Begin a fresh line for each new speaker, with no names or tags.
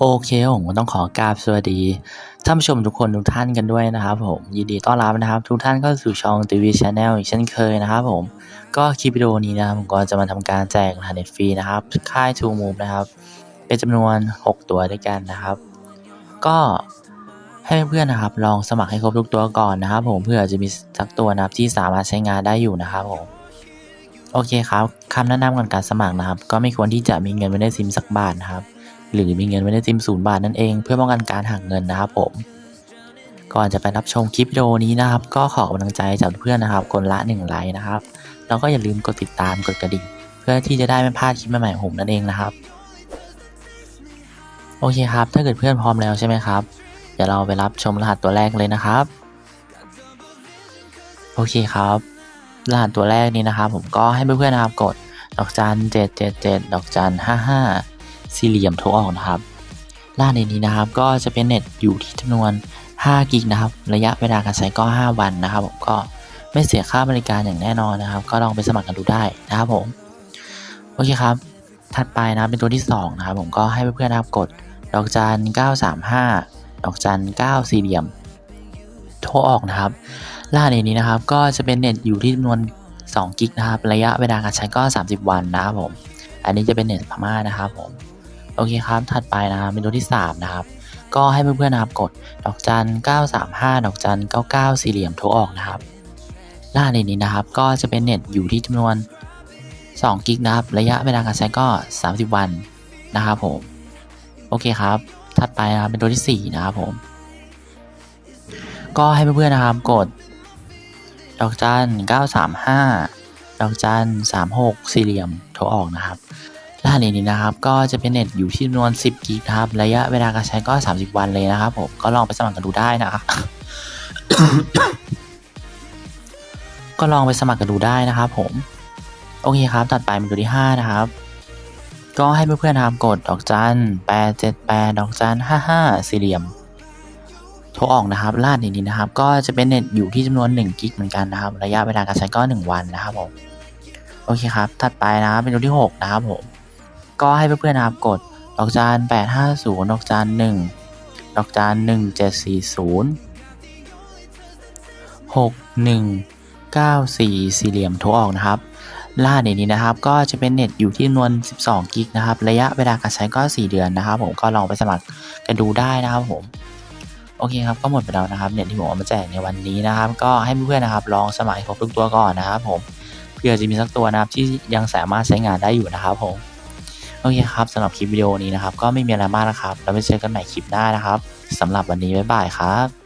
โอเคผมก็ต้องขอกราบสวัสดีท่านผู้ชมทุกคนทุกท่านกันด้วยนะครับผมยินดีต้อนรับนะครับ ทุกท่านเข้าสู่ช่องทีวีชาแนลอีกเช่นเคยนะครับผมก็คลิปวิดีโอนี้นะครับผมก็จะมาทำการแจกรหัสเน็ตฟรีนะครับ ค่ายทูมูฟนะครับ เป็นจำนวน 6 ตัวด้วยกันนะครับ ก็ให้เพื่อนๆนะครับ ลองสมัครให้ครบทุกตัวก่อนนะครับ ผมเพื่อจะมีสักตัวนะครับที่สามารถใช้งานได้อยู่นะครับผมโอเคครับคำแนะนำก่อนการสมัครนะครับ ก็ไม่ควรที่จะมีเงินไว้ในซิมสักบาทนะครับ หรือมีเงินไว้ในซิมศูนย์บาทนั่นเองเพื่อป้องกันการหักเงินนะครับผม ก่อนจะไปรับชมคลิปวิดีโอนี้นะครับ ก็ขอกำลังใจจากเพื่อนนะครับคนละ1ไลค์นะครับแล้วก็อย่าลืมกดติดตามกดกระดิ่งเพื่อที่จะได้ไม่พลาดคลิปใหม่ๆของผมนั่นเองนะครับ โอเคครับ ถ้าเกิดเพื่อนพร้อมแล้วใช่ไหมครับเดี๋ยวเราไปรับชมรหัสตัวแรกเลยนะครับ โอเคครับ รหัสตัวแรกนี้นะครับ ผมก็ให้เพื่อนๆนะครับกดดอกจันเจ็ดเจ็ดเจ็ดดอกจันห้าห้า สี่เหลี่ยมโทรออกนะครับรหัสในนี้นะครับก็จะเป็นเน็ตอยู่ที่จำนวน5กิกนะครับ ระยะเวลาการใช้ก็ 5 วันนะครับผมก็ไม่เสียค่าบริการอย่างแน่นอนนะครับ ก็ลองไปสมัครกันดูได้นะครับผมโอเคครับ ถัดไปนะเป็นตัวที่ 2 นะครับ ผมก็ให้เพื่อนๆนะครับกดดอกจัน 935 ดอกจัน 9 สี่เหลี่ยม โทรออกนะครับรหัสนี้นะครับ ก็จะเป็นเน็ตอยู่ที่จำนวน2กิกนะครับ ระยะเวลาการใช้ก็ 30 วันนะครับผม อันนี้จะเป็นเน็ตพม่านะครับผม โอเคครับ ถัดไปนะครับเป็นตัวที่ 3 นะครับ ก็ให้เพื่อนๆนะครับกดดอกจัน 935 ดอกจัน 99 สี่เหลี่ยมโทรออกนะครับรหัสนี้นะครับ ก็จะเป็นเน็ตอยู่ที่จำนวน2กิกนะครับ ระยะเวลาการใช้ก็ 30 วันนะครับผม โอเคครับ ถัดไปนะครับเป็นตัวที่ 4 นะครับผม ก็ให้เพื่อนๆนะครับกด ดอกจัน 935 ดอกจัน 36 สี่เหลี่ยมโทรออกนะครับ รหัสนี้นะครับ ก็จะเป็นเน็ตอยู่ที่จำนวน 10 กิกครับ ระยะเวลาการใช้ก็ 30 วันเลยนะครับผม ก็ลองไปสมัครกันดูได้นะครับ ก็ลองไปสมัครกันดูได้นะครับผม โอเคครับ ตัดไปเป็นตัวที่ 5 นะครับ ก็ให้เพื่อนๆนะครับกดดอกจัน878ดอกจัน55สี่เหลี่ยมโทรออกนะครับรหัสนี้นะครับ ก็จะเป็นเน็ตอยู่ที่จำนวน1กิกเหมือนกันนะครับ ระยะเวลาการใช้ก็ 1 วันนะครับผม โอเคครับ ถัดไปนะครับเป็นตัวที่ 6 นะครับผม ก็ให้เพื่อนๆนะครับกดดอกจาน850ดอกจาน1ดอกจาน1740 6194 สี่เหลี่ยมโทรออกนะครับรหัสนี้นะครับก็จะเป็นเน็ตอยู่ที่จำนวน 12 กิกนะครับ ระยะเวลาการใช้ก็ 4 เดือนนะครับผมก็ลองไปสมัครกันดูได้นะครับผมโอเคครับก็หมดไปแล้วนะครับเน็ตที่ผมเอามาแจกในวันนี้นะครับ ก็ให้เพื่อนๆนะครับลองสมัครครบทุกตัวก่อนนะครับผมเพื่อจะมีสักตัวนะครับที่ยังสามารถใช้งานได้อยู่นะครับผม โอเคครับสำหรับคลิปวิดีโอนี้นะครับ ก็ไม่มีอะไรมากนะครับ แล้วไปเจอกันใหม่คลิปหน้านะครับสำหรับวันนี้บ๊ายบายครับ